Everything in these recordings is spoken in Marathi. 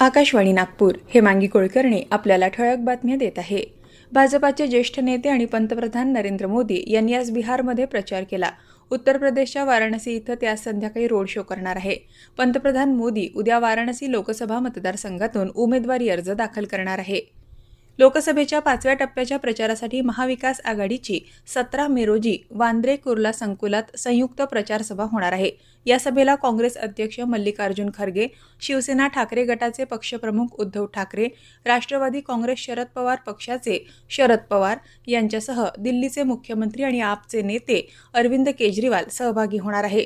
आकाशवाणी नागपूर. हे मांगी कुलकर्णी आपल्याला ठळक बातम्या देत आहे. भाजपाचे ज्येष्ठ नेते आणि पंतप्रधान नरेंद्र मोदी यांनी आज बिहारमध्ये प्रचार केला. उत्तर प्रदेशच्या वाराणसी इथं ते आज संध्याकाळी रोड शो करणार आहे. पंतप्रधान मोदी उद्या वाराणसी लोकसभा मतदारसंघातून उमेदवारी अर्ज दाखल करणार आहे. लोकसभेच्या पाचव्या टप्प्याच्या प्रचारासाठी महाविकास आघाडीची सतरा मे रोजी वांद्रे कुर्ला संकुलात संयुक्त प्रचारसभा होणार आहे. या सभेला काँग्रेस अध्यक्ष मल्लिकार्जुन खरगे शिवसेना ठाकरे गटाचे पक्षप्रमुख उद्धव ठाकरे राष्ट्रवादी काँग्रेस शरद पवार पक्षाचे शरद पवार यांच्यासह दिल्लीचे मुख्यमंत्री आणि आपचे नेते अरविंद केजरीवाल सहभागी होणार आहे.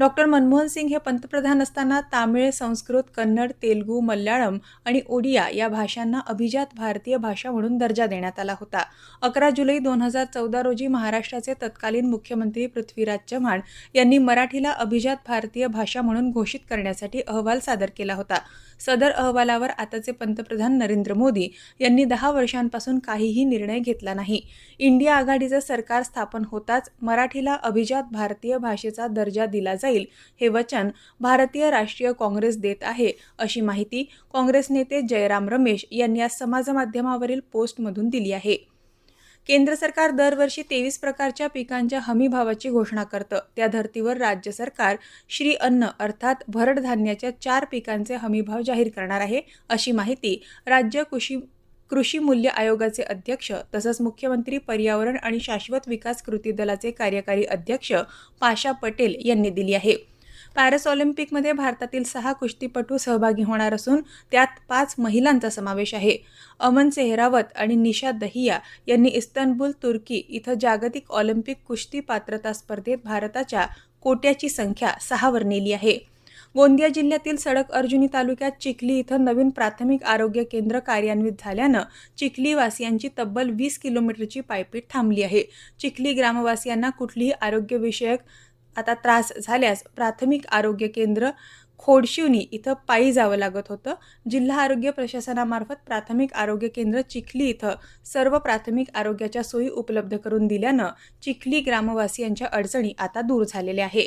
डॉक्टर मनमोहन सिंग हे पंतप्रधान असताना तामिळ संस्कृत कन्नड तेलगू मल्याळम आणि ओडिया या भाषांना अभिजात भारतीय भाषा म्हणून दर्जा देण्यात आला होता. अकरा जुलै दोन हजार चौदा रोजी महाराष्ट्राचे तत्कालीन मुख्यमंत्री पृथ्वीराज चव्हाण यांनी मराठीला अभिजात भारतीय भाषा म्हणून घोषित करण्यासाठी अहवाल सादर केला होता. सदर अहवालावर आताचे पंतप्रधान नरेंद्र मोदी यांनी दहा वर्षांपासून काहीही निर्णय घेतला नाही. इंडिया आघाडीचं सरकार स्थापन होताच मराठीला अभिजात भारतीय भाषेचा दर्जा दिला जाईल. हे वचन भारतीय राष्ट्रीय काँग्रेस देत आहे अशी माहिती काँग्रेस नेते जयराम रमेश यांनी आज समाजमाध्यमावरील पोस्टमधून दिली आहे. केंद्र सरकार दरवर्षी तेवीस प्रकारच्या पिकांच्या हमी भावाची घोषणा करतं. त्या धर्तीवर राज्य सरकार श्री अन्न अर्थात भरड धान्याच्या चार पिकांचे हमी भाव जाहीर करणार आहे अशी माहिती राज्य कृषी कृषी मूल्य आयोगाचे अध्यक्ष तसंच मुख्यमंत्री पर्यावरण आणि शाश्वत विकास कृती दलाचे कार्यकारी अध्यक्ष पाशा पटेल यांनी दिली आहे. पॅरिस ऑलिम्पिकमध्ये भारतातील सहा कुस्तीपटू सहभागी होणार असून त्यात पाच महिलांचा समावेश आहे. अमन सेहरावत आणि निशा दहिया यांनी इस्तनबुल तुर्की इथं जागतिक ऑलिम्पिक कुस्ती पात्रता स्पर्धेत भारताच्या कोट्याची संख्या सहावर नेली आहे. गोंदिया जिल्ह्यातील सडक अर्जुनी तालुक्यात चिखली इथं नवीन प्राथमिक आरोग्य केंद्र कार्यान्वित झाल्यानं चिखलीवासियांची तब्बल वीस किलोमीटरची पायपीट थांबली आहे. चिखली ग्रामवासियांना कुठलीही आरोग्यविषयक आता त्रास झाल्यास प्राथमिक आरोग्य केंद्र खोडशिवनी इथं पायी जावं लागत होतं. जिल्हा आरोग्य प्रशासनामार्फत प्राथमिक आरोग्य केंद्र चिखली इथं सर्व प्राथमिक आरोग्याच्या सोयी उपलब्ध करून दिल्यानं चिखली ग्रामवासियांच्या अडचणी आता दूर झालेल्या आहे.